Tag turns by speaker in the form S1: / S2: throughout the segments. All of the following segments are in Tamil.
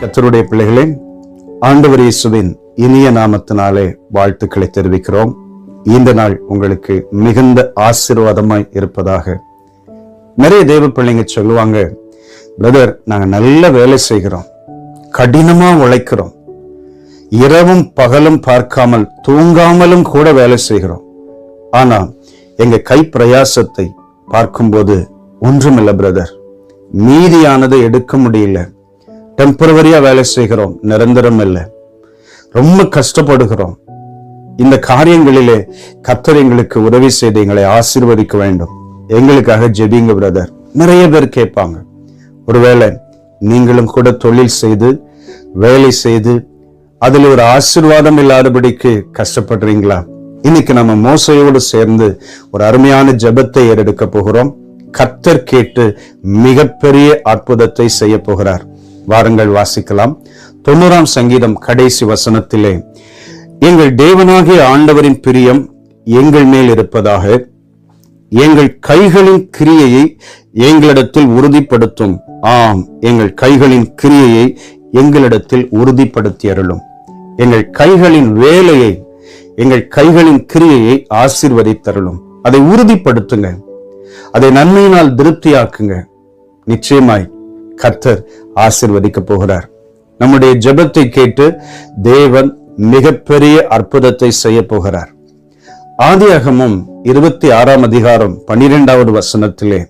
S1: கத்தருடைய பிள்ளைகளே ஆண்டவர் இயேசுவின் இனிய நாமத்தினாலே வாழ்த்துக்களை தெரிவிக்கிறோம். இந்த நாள் உங்களுக்கு மிகுந்த ஆசீர்வாதமாய் இருப்பதாக நிறைய தேவ பிள்ளைங்க சொல்லுவாங்க. பிரதர் நாங்க நல்ல வேலை செய்கிறோம். கடினமா உழைக்கிறோம். இரவும் பகலும் பார்க்காமல் தூங்காமலும் கூட வேலை செய்கிறோம். ஆனா எங்க கை பிரயாசத்தை பார்க்கும்போது ஒன்றுமில்லை பிரதர். மீதியானதை எடுக்க முடியல. டெம்பரவரியா வேலை செய்கிறோம். நிரந்தரம் இல்லை. ரொம்ப கஷ்டப்படுகிறோம். இந்த காரியங்களிலே கத்தர் எங்களுக்கு உதவி செய்து எங்களை ஆசீர்வதிக்க வேண்டும். எங்களுக்காக ஜெபிங்க பிரதர் நிறைய பேர் கேட்பாங்க. ஒருவேளை நீங்களும் கூட தொழில் செய்து வேலை செய்து அதுல ஒரு ஆசீர்வாதம் இல்லாதபடிக்கு கஷ்டப்படுறீங்களா? இன்னைக்கு நம்ம மோசையோடு சேர்ந்து ஒரு அருமையான ஜெபத்தை ஏறெடுக்க போகிறோம். கத்தர் கேட்டு மிகப்பெரிய அற்புதத்தை செய்ய போகிறார். வாருங்கள் வாசிக்கலாம். தொண்ணூறாம் சங்கீதம் கடைசி வசனத்திலே எங்கள் தேவனாகிய ஆண்டவரின் பிரியம் எங்கள் மேல் இருப்பதாக. எங்கள் கைகளின் கிரியையை எங்களிடத்தில் உறுதிப்படுத்தும். ஆம் எங்கள் கைகளின் கிரியையை எங்களிடத்தில் உறுதிப்படுத்தி அருளும் எங்கள் கைகளின் வேலையை எங்கள் கைகளின் கிரியையை ஆசிர்வதித்தருளும். அதை உறுதிப்படுத்துங்க. அதை நன்மையினால் திருப்தியாக்குங்க. நிச்சயமாய் கர்த்தர் ஆசிர்வதிக்க போகிறார். நம்முடைய ஜெபத்தை கேட்டு தேவன் மிகப்பெரிய அற்புதத்தை செய்ய போகிறார். ஆதியாகமும் இருபத்தி ஆறாம் அதிகாரம் பனிரெண்டாவது வசனத்திலே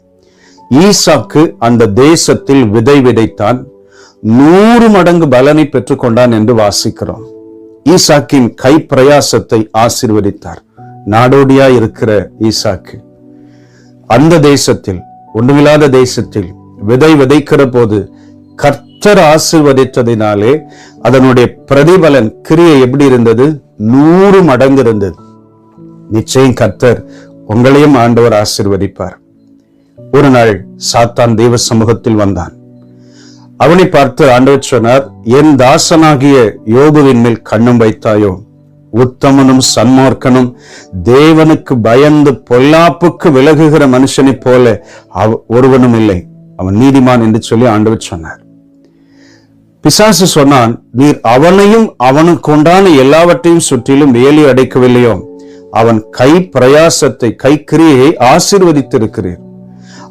S1: ஈசாக்கு அந்த தேசத்தில் விதை விதைத்தான் நூறு மடங்கு பலனை பெற்றுக்கொண்டான் என்று வாசிக்கிறோம். ஈசாக்கின் கை பிரயாசத்தை ஆசிர்வதித்தார். நாடோடியா இருக்கிற ஈசாக்கு அந்த தேசத்தில் ஒன்றுமில்லாத தேசத்தில் விதை விதைக்கிற போது கர்த்தர் ஆசிர்வதித்ததினாலே அதனுடைய பிரதிபலன் கிரியை எப்படி இருந்தது? நூறு மடங்கு இருந்தது. நிச்சயம் கர்த்தர் உங்களையும் ஆண்டவர் ஆசிர்வதிப்பார். ஒரு நாள் சாத்தான் தெய்வ சமூகத்தில் வந்தான். அவனை பார்த்து ஆண்டவர் சொன்னார் என் தாசனாகிய யோகுவின் மேல் கண்ணும் வைத்தாயோ? உத்தமனும் சன்மார்க்கனும் தேவனுக்கு பயந்து பொல்லாப்புக்கு விலகுகிற மனுஷனைப் போல அவ ஒருவனும் இல்லை அவன் நீதிமான் என்று சொல்லி ஆண்டவர் சொன்னார். பிசாசு சொன்னான் நீர் அவனையும் அவனுக்கு உண்டான எல்லாவற்றையும் சுற்றிலும் வேலி அடைக்கவில்லையோ? அவன் கை பிரயாசத்தை கை கிரியையை ஆசீர்வதித்திருக்கிறீர்.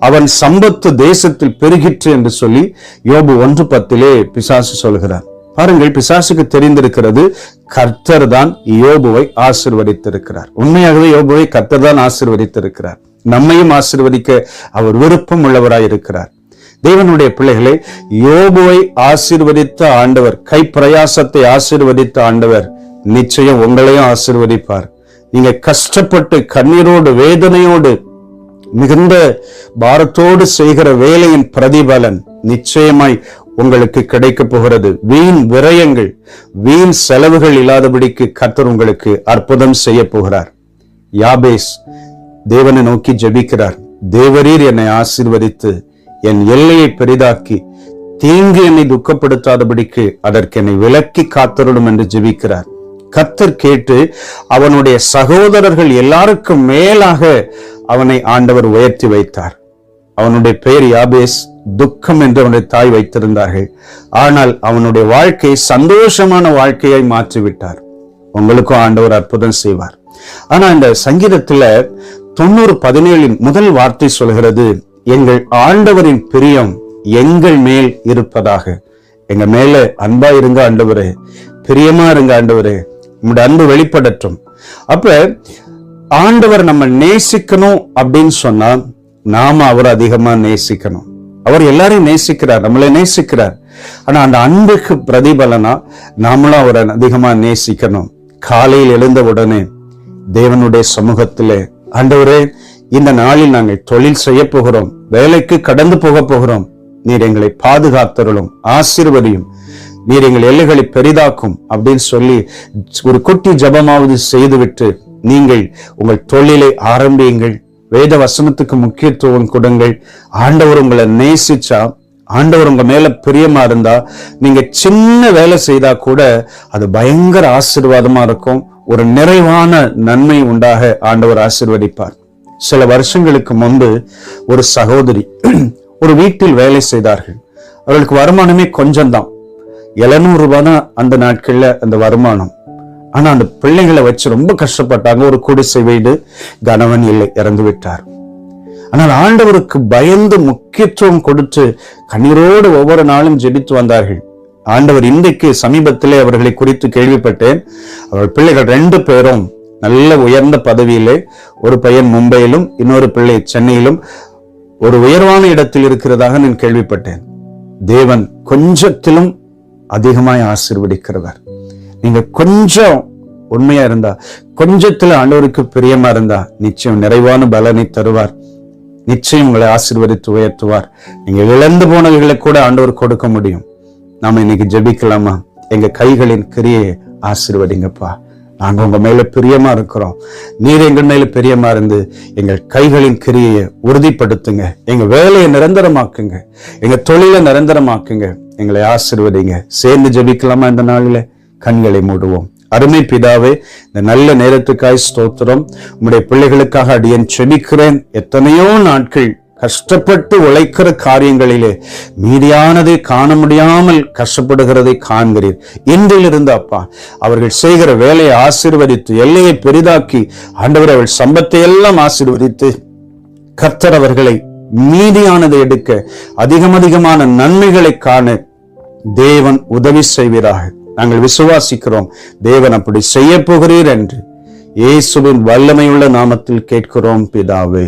S1: அவன் சம்பத்து தேசத்தில் பெருகிற்று என்று சொல்லி யோபு ஒன்று பத்திலே பிசாசு சொல்கிறார். பாருங்கள் பிசாசுக்கு தெரிந்திருக்கிறது கர்த்தர் தான் யோபுவை ஆசிர்வதித்திருக்கிறார். உண்மையாகவே யோபுவை கர்த்தர் தான் ஆசிர்வதித்திருக்கிறார். நம்மையும் ஆசிர்வதிக்க அவர் விருப்பம் உள்ளவராய் இருக்கிறார் தேவனுடைய பிள்ளைகளை யோபுவை ஆசிர்வதித்த ஆண்டவர் கை பிரயாசத்தை ஆசிர்வதித்த ஆண்டவர் நிச்சயம் உங்களையும் ஆசிர்வதிப்பார். நீங்க கஷ்டப்பட்டு கண்ணீரோடு வேதனையோடு மிகுந்த பாரத்தோடு செய்கிற வேலையின் பிரதிபலன் நிச்சயமாய் உங்களுக்கு கிடைக்க போகிறது. வீண் விரயங்கள் வீண் செலவுகள் இல்லாதபடிக்கு கத்தர் உங்களுக்கு அற்புதம் செய்ய போகிறார். யாபேஸ் தேவனை நோக்கி ஜபிக்கிறார். தேவரீர் என்னை ஆசீர்வதித்து என் எல்லையை பெரிதாக்கி தீங்கு என்னை துக்கப்படுத்தாதபடிக்கு அதற்கு என்னை விலக்கி காத்தருடும் என்று ஜெபிக்கிறார். கத்தர் கேட்டு அவனுடைய சகோதரர்கள் எல்லாருக்கும் மேலாக அவனை ஆண்டவர் உயர்த்தி வைத்தார். அவனுடைய பெயர் யாபேஸ் துக்கம் என்று அவனுடைய தாய் வைத்திருந்தார்கள். ஆனால் அவனுடைய வாழ்க்கை சந்தோஷமான வாழ்க்கையை மாற்றிவிட்டார். உங்களுக்கும் ஆண்டவர் அற்புதம் செய்வார். ஆனா இந்த சங்கீதத்துல தொண்ணூறு பதினேழின் முதல் வார்த்தை சொல்கிறது எங்கள் ஆண்டவரின் பிரியம் எங்கள் மேல் இருப்பதாக. எங்க மேல அன்பா இருங்க ஆண்டவரே. பிரியமா இருங்க ஆண்டவரே. உங்களுடைய அன்பு வெளிப்படட்டும். அப்ப ஆண்டவர் நம்ம நேசிக்கணும் அப்படின்னு சொன்னா நாம அவர் அதிகமா நேசிக்கணும். அவர் எல்லாரையும் நேசிக்கிறார் நம்மளை நேசிக்கிறார். ஆனா அந்த அன்புக்கு பிரதிபலனா நாமளும் அவரை அதிகமா நேசிக்கணும். காலையில் எழுந்த உடனே தேவனுடைய சமூகத்திலே ஆண்டவரே இந்த நாளில் நாங்கள் தொழில் செய்ய போகிறோம் வேலைக்கு கடந்து போக போகிறோம். நீர் எங்களை பாதுகாத்தருளும் ஆசீர்வதியும். நீர் எங்கள் எல்லைகளை பெரிதாக்கும் அப்படின்னு சொல்லி ஒரு குட்டி ஜபமாவது செய்துவிட்டு நீங்கள் உங்கள் தொழிலை ஆரம்பியுங்கள். வேத வசனத்துக்கு முக்கியத்துவம் கொடுங்கள். ஆண்டவர் உங்களை நேசிச்சா ஆண்டவர் உங்க மேல பிரியமா இருந்தா நீங்க சின்ன வேலை செய்தா கூட அது பயங்கர ஆசீர்வாதமா இருக்கும். ஒரு நிறைவான நன்மை உண்டாக ஆண்டவர் ஆசிர்வதிப்பார். சில வருஷங்களுக்கு முன்பு ஒரு சகோதரி ஒரு வீட்டில் வேலை செய்தார்கள். அவர்களுக்கு வருமானமே கொஞ்சம்தான். எழுநூறு ரூபாய் தான் அந்த நாட்கள்ல அந்த வருமானம். ஆனா அந்த பிள்ளைகளை வச்சு ரொம்ப கஷ்டப்பட்டாங்க. ஒரு குடிசை வீடு கணவன் இல்லை இறந்து விட்டார். ஆனால் ஆண்டவருக்கு பயந்து முக்கியத்துவம் கொடுத்து கண்ணீரோடு ஒவ்வொரு நாளும் ஜெபித்து வந்தார்கள். ஆண்டவர் இன்றைக்கு சமீபத்திலே அவர்களை குறித்து கேள்விப்பட்டேன். அவர்கள் பிள்ளைகள் ரெண்டு பேரும் நல்ல உயர்ந்த பதவியிலே ஒரு பையன் மும்பையிலும் இன்னொரு பிள்ளை சென்னையிலும். ஒரு உயர்வான இடத்தில் இருக்கிறதாக நான் கேள்விப்பட்டேன். தேவன் கொஞ்சத்திலும் அதிகமாய் ஆசிர்வதிக்கிறவர். நீங்க கொஞ்சம் உண்மையா இருந்தா கொஞ்சத்துல ஆண்டவருக்கு பிரியமா இருந்தா நிச்சயம் நிறைவான பலனை தருவார். நிச்சயம் உங்களை ஆசிர்வதித்து உயர்த்துவார். நீங்க இழந்து போனவைகளை கூட ஆண்டவர் கொடுக்க முடியும். நாம இன்னைக்கு ஜெபிக்கலாமா? எங்க கைகளின் கிரியை ஆசீர்வதிங்கப்பா. நாங்கள் உங்கள் மேலே பிரியமாக இருக்கிறோம். நீர் எங்கள் மேலே பிரியமாக இருந்து எங்கள் கைகளின் கிரியையை உறுதிப்படுத்துங்க. எங்கள் வேலையை நிரந்தரமாக்குங்க. எங்கள் தொழிலை நிரந்தரமாக்குங்க. எங்களை ஆசிர்வதிங்க. சேர்ந்து ஜபிக்கலாமா இந்த நாளில்? கண்களை மூடுவோம். அருமை பிதாவே இந்த நல்ல நேரத்துக்காய் ஸ்தோத்திரம். உங்களுடைய பிள்ளைகளுக்காக அடியேன் செபிக்கிறேன். எத்தனையோ நாட்கள் கஷ்டப்பட்டு உழைக்கிற காரியங்களிலே மீதியானதை காண முடியாமல் கஷ்டப்படுகிறதை காண்கிறீர். இன்றிலிருந்து அப்பா அவர்கள் செய்கிற வேலையை ஆசிர்வதித்து எல்லையை பெரிதாக்கி ஆண்டவர் அவள் சம்பத்தை எல்லாம் ஆசிர்வதித்து கர்த்தர் அவர்களை மீதியானதை எடுக்க அதிகம் அதிகமான நன்மைகளை காண தேவன் உதவி செய்வீராக. நாங்கள் விசுவாசிக்கிறோம். தேவன் அப்படி செய்ய போகிறீர் என்று. இயேசுவின் வல்லமையுள்ள நாமத்தில் கேட்கிறோம் பிதாவே.